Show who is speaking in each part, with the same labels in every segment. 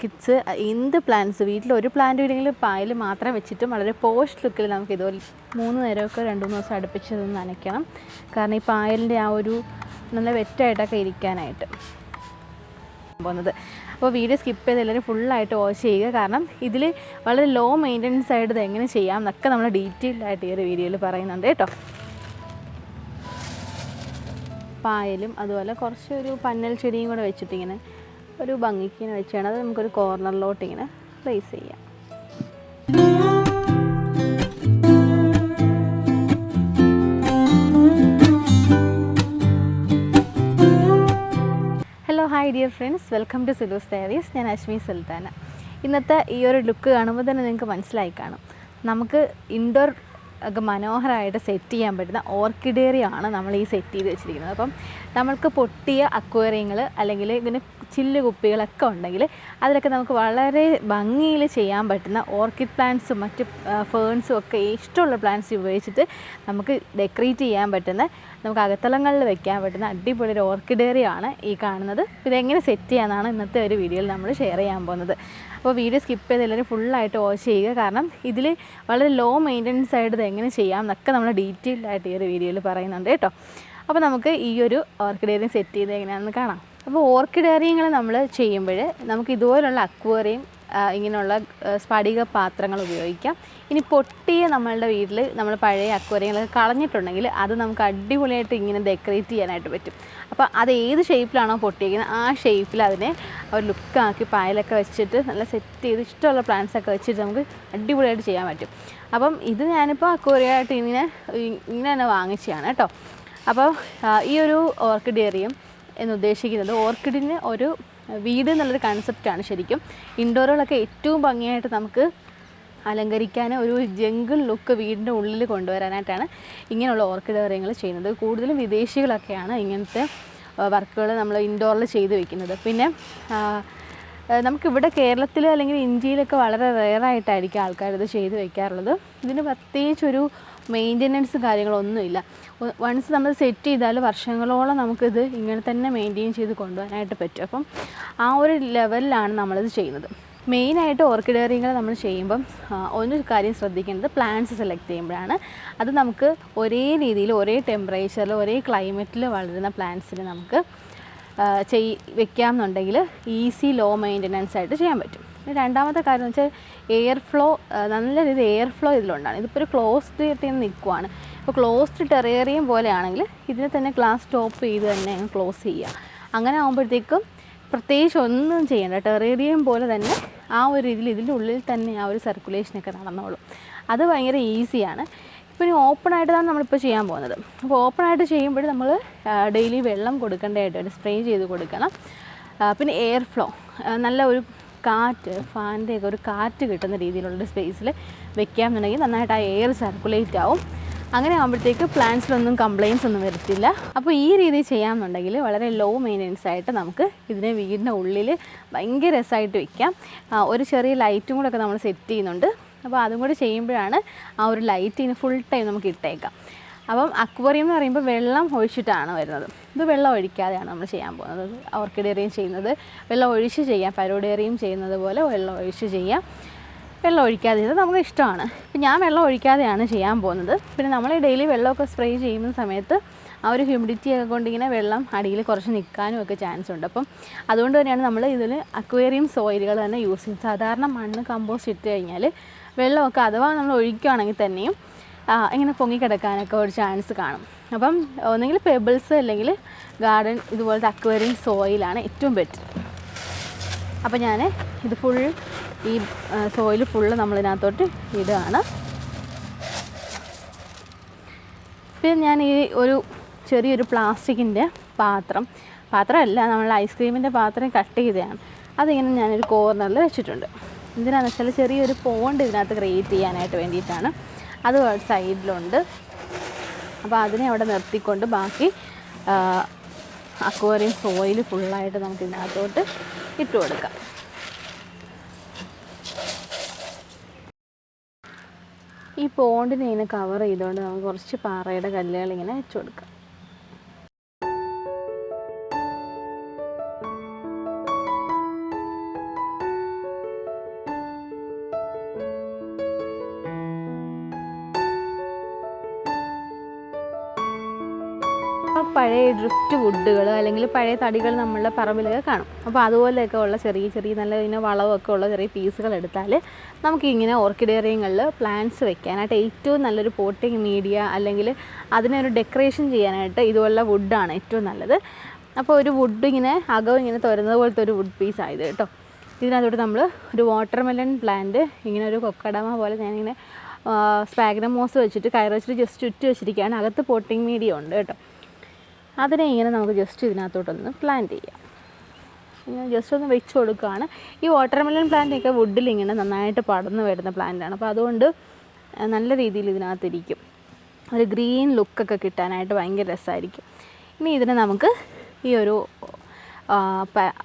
Speaker 1: Kids എന്ത് plants വീട്ടിൽ ഒരു പ്ലാന്റ് ഇല്ലെങ്കിൽ പായൽ മാത്രം വെച്ചിട്ടും വളരെ പോഷ് ലുക്കിൽ നമുക്ക് ഇതുപോലെ മൂന്ന് നേരമൊക്കെ രണ്ട് മൂന്ന് ദിവസം അടുപ്പിച്ച് നനയ്ക്കണം. കാരണം ഈ പായലിന്റെ ആ ഒരു നല്ല വെറ്റായിട്ടൊക്കെ ഇരിക്കാനായിട്ട് പോകുന്നത്. അപ്പോൾ വീഡിയോ സ്കിപ്പ് ചെയ്ത് എല്ലാവരും ഫുള്ളായിട്ട് വാഷ് ചെയ്യുക. കാരണം ഇതിൽ വളരെ ലോ മെയിന്റനൻസ് ആയിട്ട് ഇത് എങ്ങനെ ചെയ്യാം എന്നൊക്കെ നമ്മൾ ഡീറ്റെയിൽഡ് ആയിട്ട് ഈ ഒരു വീഡിയോയിൽ പറയുന്നുണ്ട് കേട്ടോ. പായലും അതുപോലെ കുറച്ചൊരു പന്നൽ ചെടിയും കൂടെ വെച്ചിട്ട് ഇങ്ങനെ ഒരു ഭംഗിക്ക് വെച്ചാണ്. അത് നമുക്കൊരു കോർണറിലോട്ട് ഇങ്ങനെ പ്ലേസ് ചെയ്യാം. Hello hi dear friends welcome to Silu's diaries ഞാൻ അശ്മി സുൽത്താന. ഇന്നത്തെ ഈ ഒരു ലുക്ക് കാണുമ്പോൾ തന്നെ നിങ്ങൾക്ക് മനസ്സിലായി കാണും. നമുക്ക് ഇൻഡോർ ഒക്കെ മനോഹരമായിട്ട് സെറ്റ് ചെയ്യാൻ പറ്റുന്ന ഓർക്കിഡേറിയാണ് നമ്മൾ ഈ സെറ്റ് ചെയ്ത് വെച്ചിരിക്കുന്നത്. അപ്പം നമ്മൾക്ക് പൊട്ടിയ അക്വേറിയങ്ങൾ അല്ലെങ്കിൽ ഇങ്ങനെ ചില്ല് കുപ്പികളൊക്കെ ഉണ്ടെങ്കിൽ അതിലൊക്കെ നമുക്ക് വളരെ ഭംഗിയിൽ ചെയ്യാൻ പറ്റുന്ന ഓർക്കിഡ് പ്ലാന്റ്സും മറ്റ് ഫേൺസും ഒക്കെ ഇഷ്ടമുള്ള പ്ലാന്റ്സ് ഉപയോഗിച്ചിട്ട് നമുക്ക് ഡെക്കറേറ്റ് ചെയ്യാൻ പറ്റുന്ന നമുക്ക് അകത്തളങ്ങളിൽ വെക്കാൻ പറ്റുന്ന അടിപൊളി ഒരു ഓർക്കിഡേറിയാണ് ഈ കാണുന്നത്. ഇതെങ്ങനെ സെറ്റ് ചെയ്യാമെന്നാണ് ഇന്നത്തെ ഒരു വീഡിയോയിൽ നമ്മൾ ഷെയർ ചെയ്യാൻ പോകുന്നത്. അപ്പോൾ വീഡിയോ സ്കിപ്പ് ചെയ്ത് എല്ലാവരും ഫുള്ളായിട്ട് വാച്ച് ചെയ്യുക. കാരണം ഇതിൽ വളരെ ലോ മെയിന്റനൻസ് ആയിട്ട് ഇത് എങ്ങനെ ചെയ്യാം എന്നൊക്കെ നമ്മൾ ഡീറ്റെയിൽഡ് ആയിട്ട് ഈ ഒരു വീഡിയോയിൽ പറയുന്നുണ്ട് കേട്ടോ. അപ്പോൾ നമുക്ക് ഈ ഒരു ഓർക്കിഡേറിയം സെറ്റ് ചെയ്ത് എങ്ങനെയാണെന്ന് കാണാം. അപ്പോൾ ഓർക്കിഡേറിയങ്ങൾ നമ്മൾ ചെയ്യുമ്പോൾ നമുക്ക് ഇതുപോലുള്ള അക്വേറിയം ഇങ്ങനെയുള്ള സ്ഫടിക പാത്രങ്ങൾ ഉപയോഗിക്കാം. ഇനി പൊട്ടിയ നമ്മളുടെ വീട്ടിൽ നമ്മൾ പഴയ അക്വരങ്ങളൊക്കെ കളഞ്ഞിട്ടുണ്ടെങ്കിൽ അത് നമുക്ക് അടിപൊളിയായിട്ട് ഇങ്ങനെ ഡെക്കറേറ്റ് ചെയ്യാനായിട്ട് പറ്റും. അപ്പോൾ അത് ഏത് ഷേപ്പിലാണോ പൊട്ടിയിരിക്കുന്നത് ആ ഷേപ്പിൽ അതിനെ ഒരു ലുക്കാക്കി പായലൊക്കെ വെച്ചിട്ട് നല്ല സെറ്റ് ചെയ്ത് ഇഷ്ടമുള്ള പ്ലാന്റ്സൊക്കെ വെച്ചിട്ട് നമുക്ക് അടിപൊളിയായിട്ട് ചെയ്യാൻ പറ്റും. അപ്പം ഇത് ഞാനിപ്പോൾ അക്വരിയായിട്ട് ഇങ്ങനെ ഇങ്ങനെ തന്നെ വാങ്ങിച്ചതാണ് കേട്ടോ. അപ്പോൾ ഈ ഒരു ഓർക്കിഡേറിയം എന്ന് ഉദ്ദേശിക്കുന്നത് ഓർക്കിഡിന് ഒരു വീട് എന്നുള്ളൊരു കൺസെപ്റ്റാണ് ശരിക്കും. ഇൻഡോറുകളൊക്കെ ഏറ്റവും ഭംഗിയായിട്ട് നമുക്ക് അലങ്കരിക്കാൻ ഒരു ജംഗിൾ ലുക്ക് വീടിന്റെ ഉള്ളിൽ കൊണ്ടുവരാനായിട്ടാണ് ഇങ്ങനെയുള്ള ഓർക്കിഡ് കാര്യങ്ങൾ ചെയ്യുന്നത്. കൂടുതലും വിദേശികളൊക്കെയാണ് ഇങ്ങനത്തെ വർക്കുകൾ നമ്മൾ ഇൻഡോറിൽ ചെയ്ത് വെക്കുന്നത്. പിന്നെ നമുക്കിവിടെ കേരളത്തിൽ അല്ലെങ്കിൽ ഇന്ത്യയിലൊക്കെ വളരെ റെയറായിട്ടായിരിക്കും ആൾക്കാർ ഇത് ചെയ്ത് വെക്കാറുള്ളത്. ഇതിന് പ്രത്യേകിച്ചൊരു മെയിന്റനൻസ് കാര്യങ്ങളൊന്നുമില്ല. വൺസ് നമ്മൾ സെറ്റ് ചെയ്താൽ വർഷങ്ങളോളം നമുക്കിത് ഇങ്ങനെ തന്നെ മെയിന്റെയിൻ ചെയ്ത് കൊണ്ടുപോകാനായിട്ട് പറ്റും. അപ്പം ആ ഒരു ലെവലിലാണ് നമ്മളിത് ചെയ്യുന്നത്. മെയിനായിട്ട് ഓർക്കിഡേറിയങ്ങൾ നമ്മൾ ചെയ്യുമ്പം ഒരു കാര്യം ശ്രദ്ധിക്കേണ്ടത് പ്ലാന്റ്സ് സെലക്ട് ചെയ്യുമ്പോഴാണ്. അത് നമുക്ക് ഒരേ രീതിയിൽ ഒരേ ടെമ്പറേച്ചറിൽ ഒരേ ക്ലൈമറ്റിൽ വളരുന്ന പ്ലാന്റ്സിന് നമുക്ക് ചെയ് വെക്കാമെന്നുണ്ടെങ്കിൽ ഈസി ലോ മെയിന്റനൻസ് ആയിട്ട് ചെയ്യാൻ പറ്റും. രണ്ടാമത്തെ കാര്യം എന്ന് വെച്ചാൽ എയർ ഫ്ലോ നല്ല രീതിയിൽ എയർ ഫ്ലോ ഇതിലുണ്ടാണ്. ഇതിപ്പോൾ ഒരു ക്ലോസ്ഡ് ആയിട്ട് നിൽക്കുവാണ് ഇപ്പോൾ ക്ലോസ്ഡ് ടെറേറിയം പോലെയാണെങ്കിൽ ഇതിനെ തന്നെ ഗ്ലാസ് ടോപ്പ് ചെയ്ത് തന്നെ ക്ലോസ് ചെയ്യുക അങ്ങനെ ആകുമ്പോഴത്തേക്കും പ്രത്യേകിച്ച് ഒന്നും ചെയ്യേണ്ട. ടെറേറിയം പോലെ തന്നെ ആ ഒരു രീതിയിൽ ഇതിന്റെ ഉള്ളിൽ തന്നെ ആ ഒരു സർക്കുലേഷനൊക്കെ നടന്നോളും. അത് ഭയങ്കര ഈസിയാണ് ഇപ്പോൾ ഇനി ഓപ്പണായിട്ടാണ് നമ്മളിപ്പോൾ ചെയ്യാൻ പോകുന്നത്. അപ്പോൾ ഓപ്പണായിട്ട് ചെയ്യുമ്പോൾ നമ്മൾ ഡെയിലി വെള്ളം കൊടുക്കേണ്ടതായിട്ട് വരും സ്പ്രേ ചെയ്ത് കൊടുക്കണം. പിന്നെ എയർ ഫ്ലോ നല്ല ഒരു കാറ്റ് ഫാനിന്റെ ഒക്കെ ഒരു കാറ്റ് കിട്ടുന്ന രീതിയിലുള്ള സ്പേസിൽ വെക്കാമെന്നുണ്ടെങ്കിൽ നന്നായിട്ട് ആ എയർ സർക്കുലേറ്റ് ആവും. അങ്ങനെ ആകുമ്പോഴത്തേക്ക് പ്ലാന്റ്സിലൊന്നും കംപ്ലയിൻസ് ഒന്നും വരത്തില്ല. അപ്പോൾ ഈ രീതിയിൽ ചെയ്യാമെന്നുണ്ടെങ്കിൽ വളരെ ലോ മെയിന്റനൻസ് ആയിട്ട് നമുക്ക് ഇതിനെ വീടിന്റെ ഉള്ളിൽ ഭയങ്കര രസമായിട്ട് വെക്കാം. ഒരു ചെറിയ ലൈറ്റും കൂടെ ഒക്കെ നമ്മൾ സെറ്റ് ചെയ്യുന്നുണ്ട്. അപ്പോൾ അതും കൂടി ചെയ്യുമ്പോഴാണ് ആ ഒരു ലൈറ്റിന് ഫുൾ ടൈം നമുക്ക് ഇട്ടേക്കാം. അപ്പം അക്വറിയം എന്ന് പറയുമ്പോൾ വെള്ളം ഒഴിച്ചിട്ടാണ് വരുന്നത്. ഇത് വെള്ളം ഒഴിക്കാതെയാണ് നമ്മൾ ചെയ്യാൻ പോകുന്നത്. ഓർക്കിഡേറിയം ചെയ്യുന്നത് വെള്ളം ഒഴിച്ച് ചെയ്യാം. പരോഡേറിയം ചെയ്യുന്നത് പോലെ വെള്ളം ഒഴിച്ച് ചെയ്യാം. വെള്ളം ഒഴിക്കാതെ ചെയ്ത് നമുക്ക് ഇഷ്ടമാണ്. ഇപ്പം ഞാൻ വെള്ളം ഒഴിക്കാതെയാണ് ചെയ്യാൻ പോകുന്നത്. പിന്നെ നമ്മൾ ഡെയിലി വെള്ളമൊക്കെ സ്പ്രേ ചെയ്യുന്ന സമയത്ത് ആ ഒരു ഹ്യൂമിഡിറ്റി ഒക്കെ കൊണ്ട് ഇങ്ങനെ വെള്ളം അടിയിൽ കുറച്ച് നിൽക്കാനും ഒക്കെ ചാൻസ് ഉണ്ട്. അപ്പം അതുകൊണ്ട് തന്നെയാണ് നമ്മൾ ഇതിൽ അക്വേറിയം സോയിലുകൾ തന്നെ യൂസ് ചെയ്യുന്നത്. സാധാരണ മണ്ണ് കമ്പോസ്റ്റ് ഇട്ട് കഴിഞ്ഞാൽ വെള്ളമൊക്കെ അഥവാ നമ്മൾ ഒഴിക്കുകയാണെങ്കിൽ തന്നെയും ഇങ്ങനെ പൊങ്ങിക്കിടക്കാനൊക്കെ ഒരു ചാൻസ് കാണും. അപ്പം ഒന്നെങ്കിൽ പെബിൾസ് അല്ലെങ്കിൽ ഗാർഡൻ ഇതുപോലത്തെ അക്വേറിയം സോയിലാണ് ഏറ്റവും ബെറ്റർ അപ്പോൾ ഞാൻ ഇത് ഫുൾ ഈ സോയിൽ ഫുള്ള് നമ്മളിതിനകത്തോട്ട് ഇടുകയാണ്. പിന്നെ ഞാൻ ഈ ഒരു ചെറിയൊരു പ്ലാസ്റ്റിക്കിന്റെ പാത്രം പാത്രമല്ല നമ്മൾ ഐസ്ക്രീമിന്റെ പാത്രം കട്ട് ചെയ്തതാണ്. അതിങ്ങനെ ഞാനൊരു കോർണറിൽ വെച്ചിട്ടുണ്ട്. എന്തിനാണെന്ന് വെച്ചാൽ ചെറിയൊരു പോണ്ട് ഇതിനകത്ത് ക്രിയേറ്റ് ചെയ്യാനായിട്ട് വേണ്ടിയിട്ടാണ്. അത് സൈഡിലുണ്ട്. അപ്പോൾ അതിനെ അവിടെ നിർത്തിക്കൊണ്ട് ബാക്കി അക്വേറിയം സോയിൽ ഫുള്ളായിട്ട് നമുക്ക് ഇതിനകത്തോട്ട് ഇട്ട് കൊടുക്കാം. ഈ പോണ്ടിനെ ഇങ്ങനെ കവർ ചെയ്തുകൊണ്ട് നമുക്ക് കുറച്ച് പാറയുടെ കല്ലുകൾ ഇങ്ങനെ വെച്ച് കൊടുക്കാം. പഴയ ഡ്രിഫ്റ്റ് വുഡുകൾ അല്ലെങ്കിൽ പഴയ തടികൾ നമ്മളുടെ പറമ്പിലൊക്കെ കാണും. അപ്പോൾ അതുപോലെയൊക്കെ ഉള്ള ചെറിയ ചെറിയ നല്ല ഇങ്ങനെ വളമൊക്കെ ഉള്ള ചെറിയ പീസുകൾ എടുത്താൽ നമുക്ക് ഇങ്ങനെ ഓർക്കിഡേറിയങ്ങളിൽ പ്ലാന്റ്സ് വെക്കാനായിട്ട് ഏറ്റവും നല്ലൊരു പോട്ടിങ് മീഡിയ അല്ലെങ്കിൽ അതിനൊരു ഡെക്കറേഷൻ ചെയ്യാനായിട്ട് ഇതുപോലുള്ള വുഡാണ് ഏറ്റവും നല്ലത്. അപ്പോൾ ഒരു വുഡ് ഇങ്ങനെ അകവും ഇങ്ങനെ തുരുന്നത് പോലത്തെ ഒരു വുഡ് പീസ് ആയത് കേട്ടോ. ഇതിനകത്തോട്ട് നമ്മൾ ഒരു വാട്ടർ മെലൺ പ്ലാന്റ് ഇങ്ങനെ ഒരു കൊക്കടമ പോലെ ഞാനിങ്ങനെ സ്പാഗ്നമോസ് വെച്ചിട്ട് കയറ് വെച്ചിട്ട് ജസ്റ്റ് ചുറ്റി വെച്ചിരിക്കുകയാണ്. അകത്ത് പോട്ടിങ് മീഡിയ ഉണ്ട് കേട്ടോ. അതിനെ ഇങ്ങനെ നമുക്ക് ജസ്റ്റ് ഇതിനകത്തോട്ടൊന്ന് പ്ലാന്റ് ചെയ്യാം. ഇങ്ങനെ ജസ്റ്റ് ഒന്ന് വെച്ച് കൊടുക്കുകയാണ്. ഈ വാട്ടർമെലൺ പ്ലാന്റൊക്കെ വുഡിൽ ഇങ്ങനെ നന്നായിട്ട് പടർന്നു വരുന്ന പ്ലാന്റാണ് അപ്പോൾ അതുകൊണ്ട് നല്ല രീതിയിൽ ഇതിനകത്തിരിക്കും. ഒരു ഗ്രീൻ ലുക്കൊക്കെ കിട്ടാനായിട്ട് ഭയങ്കര രസമായിരിക്കും. ഇനി ഇതിനെ നമുക്ക് ഈ ഒരു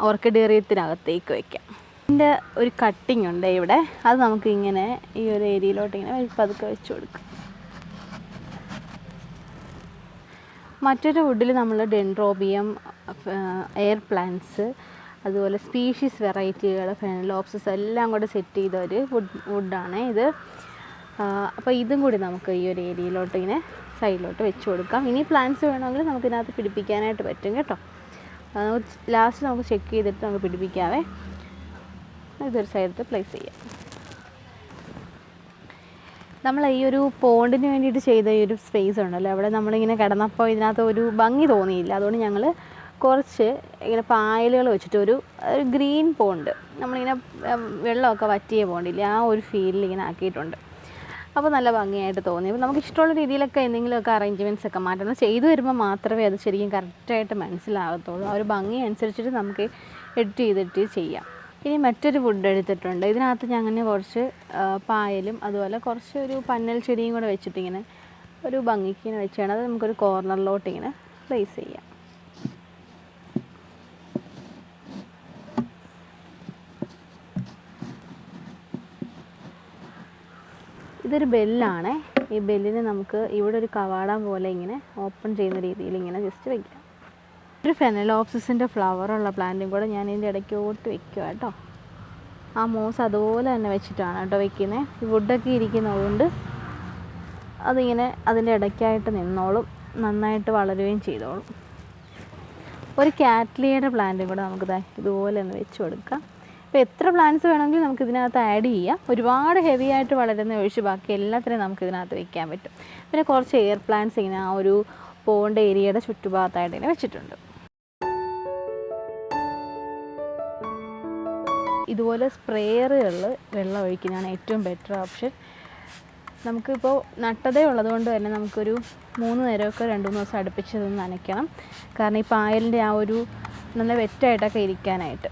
Speaker 1: ഓർക്കിഡേറിയത്തിനകത്തേക്ക് വയ്ക്കാം ഇതിന്റെ ഒരു കട്ടിങ് ഉണ്ട് ഇവിടെ. അത് നമുക്ക് ഇങ്ങനെ ഈ ഒരു ഏരിയയിലോട്ട് ഇങ്ങനെ പതുക്കെ വെച്ച് കൊടുക്കാം. മറ്റൊരു വുഡിൽ നമ്മൾ ഡെൻഡ്രോബിയം എയർ പ്ലാന്റ്സ് അതുപോലെ സ്പീഷീസ് വെറൈറ്റികൾ ഫെനലോപ്സസ് എല്ലാം കൂടെ സെറ്റ് ചെയ്ത ഒരു വുഡ് വുഡാണ് ഇത്. അപ്പോൾ ഇതും കൂടി നമുക്ക് ഈ ഒരു ഏരിയയിലോട്ട് ഇങ്ങനെ സൈഡിലോട്ട് വെച്ച് കൊടുക്കാം. ഇനി പ്ലാന്റ്സ് വേണമെങ്കിൽ നമുക്ക് ഇതിനകത്ത് പിടിപ്പിക്കാനായിട്ട് പറ്റും കേട്ടോ. ലാസ്റ്റ് നമുക്ക് ചെക്ക് ചെയ്തിട്ട് നമുക്ക് പിടിപ്പിക്കാവേ. ഇതൊരു സൈഡത്ത് പ്ലേസ് ചെയ്യാം. നമ്മൾ ഈ ഒരു പോണ്ടിന് വേണ്ടിയിട്ട് ചെയ്ത ഈ ഒരു സ്പേസ് ഉണ്ടല്ലോ അവിടെ നമ്മളിങ്ങനെ കിടന്നപ്പോൾ ഇതിനകത്ത് ഒരു ഭംഗി തോന്നിയില്ല. അതുകൊണ്ട് ഞങ്ങൾ കുറച്ച് ഇങ്ങനെ പായലുകൾ വെച്ചിട്ട് ഒരു ഒരു ഗ്രീൻ പോണ്ട് നമ്മളിങ്ങനെ വെള്ളമൊക്കെ വറ്റിയ പോണ്ടില്ല ആ ഒരു ഫീലിൽ ഇങ്ങനെ ആക്കിയിട്ടുണ്ട്. അപ്പോൾ നല്ല ഭംഗിയായിട്ട് തോന്നി. അപ്പോൾ നമുക്ക് ഇഷ്ടമുള്ള രീതിയിലൊക്കെ എന്തെങ്കിലുമൊക്കെ അറേഞ്ച്മെന്റ്സ് ഒക്കെ മാറ്റണം. ചെയ്തു വരുമ്പോൾ മാത്രമേ അത് ശരിക്കും കറക്റ്റായിട്ട് മനസ്സിലാകത്തുള്ളൂ ആ ഒരു ഭംഗി അനുസരിച്ചിട്ട് നമുക്ക് എഡിറ്റ് ചെയ്തിട്ട് ചെയ്യാം. ഇനി മറ്റൊരു വുഡ് എടുത്തിട്ടുണ്ട്. ഇതിനകത്ത് ഞാൻ അങ്ങനെ കുറച്ച് പായലും അതുപോലെ കുറച്ച് ഒരു പന്നൽ ചെടിയും കൂടെ വെച്ചിട്ട് ഇങ്ങനെ ഒരു ഭംഗിക്ക് ഇങ്ങനെ വെച്ചാണ്. അത് നമുക്കൊരു കോർണറിലോട്ട് ഇങ്ങനെ പ്ലേസ് ചെയ്യാം. ഇതൊരു ബെല്ലാണ്. ഈ ബെല്ലിന് നമുക്ക് ഇവിടെ ഒരു കവാടം പോലെ ഇങ്ങനെ ഓപ്പൺ ചെയ്യുന്ന രീതിയിൽ ഇങ്ങനെ ജസ്റ്റ് വെക്കാം. ഒരു ഫെനലോപ്സിസിന്റെ ഫ്ലവറുള്ള പ്ലാന്റും കൂടെ ഞാൻ ഇതിന്റെ ഇടയ്ക്ക് ഓട്ട് വെക്കുക കേട്ടോ. ആ മോസ് അതുപോലെ തന്നെ വെച്ചിട്ടാണ് കേട്ടോ വെക്കുന്നത് വുഡൊക്കെ ഇരിക്കുന്നതുകൊണ്ട് അതിങ്ങനെ അതിന്റെ ഇടയ്ക്കായിട്ട് നിന്നോളും നന്നായിട്ട് വളരുകയും ചെയ്തോളും. ഒരു കാറ്റ്ലിയുടെ പ്ലാന്റും കൂടെ നമുക്ക് ഇതുപോലെ ഒന്ന് വെച്ച് കൊടുക്കാം. ഇപ്പോൾ എത്ര പ്ലാന്റ്സ് വേണമെങ്കിലും നമുക്ക് ഇതിനകത്ത് ആഡ് ചെയ്യാം. ഒരുപാട് ഹെവി ആയിട്ട് വളരുന്ന ഒഴിച്ച് ബാക്കി എല്ലാത്തിനും നമുക്ക് ഇതിനകത്ത് വെക്കാൻ പറ്റും. പിന്നെ കുറച്ച് എയർ പ്ലാന്റ്സ് ഇങ്ങനെ ആ ഒരു പോണ്ട ഏരിയയുടെ ചുറ്റുഭാഗത്തായിട്ട് ഇങ്ങനെ വെച്ചിട്ടുണ്ട്. ഇതുപോലെ സ്പ്രേയറുകളിൽ വെള്ളം ഒഴിക്കുന്നതാണ് ഏറ്റവും ബെറ്റർ ഓപ്ഷൻ നമുക്കിപ്പോൾ നട്ടതേ ഉള്ളതുകൊണ്ട് തന്നെ നമുക്കൊരു മൂന്ന് നേരമൊക്കെ രണ്ട് മൂന്ന് ദിവസം അടുപ്പിച്ച് നനയ്ക്കണം. കാരണം ഈ പായലിന്റെ ആ ഒരു നല്ല വെറ്റായിട്ടൊക്കെ ഇരിക്കാനായിട്ട്.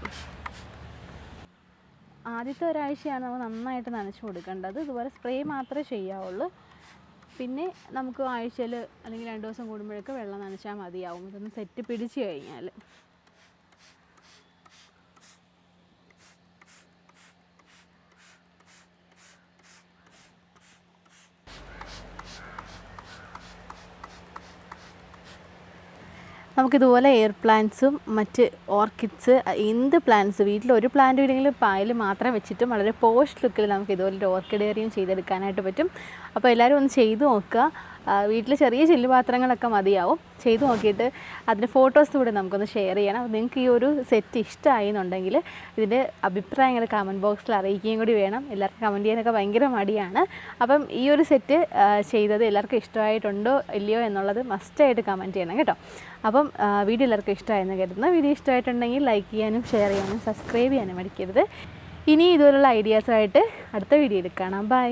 Speaker 1: ആദ്യത്തെ ഒരാഴ്ചയാണ് നമ്മൾ നന്നായിട്ട് നനച്ചു കൊടുക്കേണ്ടത്. ഇതുപോലെ സ്പ്രേ മാത്രമേ ചെയ്യാവുള്ളൂ. പിന്നെ നമുക്ക് ആഴ്ചയിൽ അല്ലെങ്കിൽ രണ്ട് ദിവസം കൂടുമ്പോഴൊക്കെ വെള്ളം നനച്ചാൽ മതിയാവും. ഇതൊന്ന് സെറ്റ് പിടിച്ച് കഴിഞ്ഞാൽ നമുക്കിതുപോലെ എയർ പ്ലാന്റ്സും മറ്റ് ഓർക്കിഡ്സ് എന്ത് പ്ലാന്റ്സ് വീട്ടിൽ ഒരു പ്ലാന്റ് ഇല്ലെങ്കിൽ പായൽ മാത്രം വെച്ചിട്ടും വളരെ പോസ്റ്റ് ലുക്കിൽ നമുക്ക് ഇതുപോലെ ഒരു ഓർക്കിഡേറിയം ചെയ്തെടുക്കാനായിട്ട് പറ്റും. അപ്പോൾ എല്ലാവരും ഒന്ന് ചെയ്തു നോക്കുക. വീട്ടിൽ ചെറിയ ചില്ലുപാത്രങ്ങളൊക്കെ മതിയാവും. ചെയ്തു നോക്കിയിട്ട് അതിന്റെ ഫോട്ടോസ് കൂടെ നമുക്കൊന്ന് ഷെയർ ചെയ്യണം. നിങ്ങൾക്ക് ഈ ഒരു സെറ്റ് ഇഷ്ടമായി എന്നുണ്ടെങ്കിൽ ഇതിന്റെ അഭിപ്രായങ്ങൾ കമന്റ് ബോക്സിൽ അറിയിക്കുകയും കൂടി വേണം. എല്ലാവർക്കും കമന്റ് ചെയ്യാനൊക്കെ ഭയങ്കര മടിയാണ്. അപ്പം ഈ ഒരു സെറ്റ് ചെയ്തത് എല്ലാവർക്കും ഇഷ്ടമായിട്ടുണ്ടോ ഇല്ലയോ എന്നുള്ളത് മസ്റ്റായിട്ട് കമന്റ് ചെയ്യണം കേട്ടോ. അപ്പം വീഡിയോ എല്ലാവർക്കും ഇഷ്ടമായെന്ന് കരുതുന്നു. വീഡിയോ ഇഷ്ടമായിട്ടുണ്ടെങ്കിൽ ലൈക്ക് ചെയ്യാനും ഷെയർ ചെയ്യാനും സബ്സ്ക്രൈബ് ചെയ്യാനും മടിക്കരുത്. ഇനി ഇതുപോലുള്ള ഐഡിയാസുമായിട്ട് അടുത്ത വീഡിയോയിൽ കാണാം. ബൈ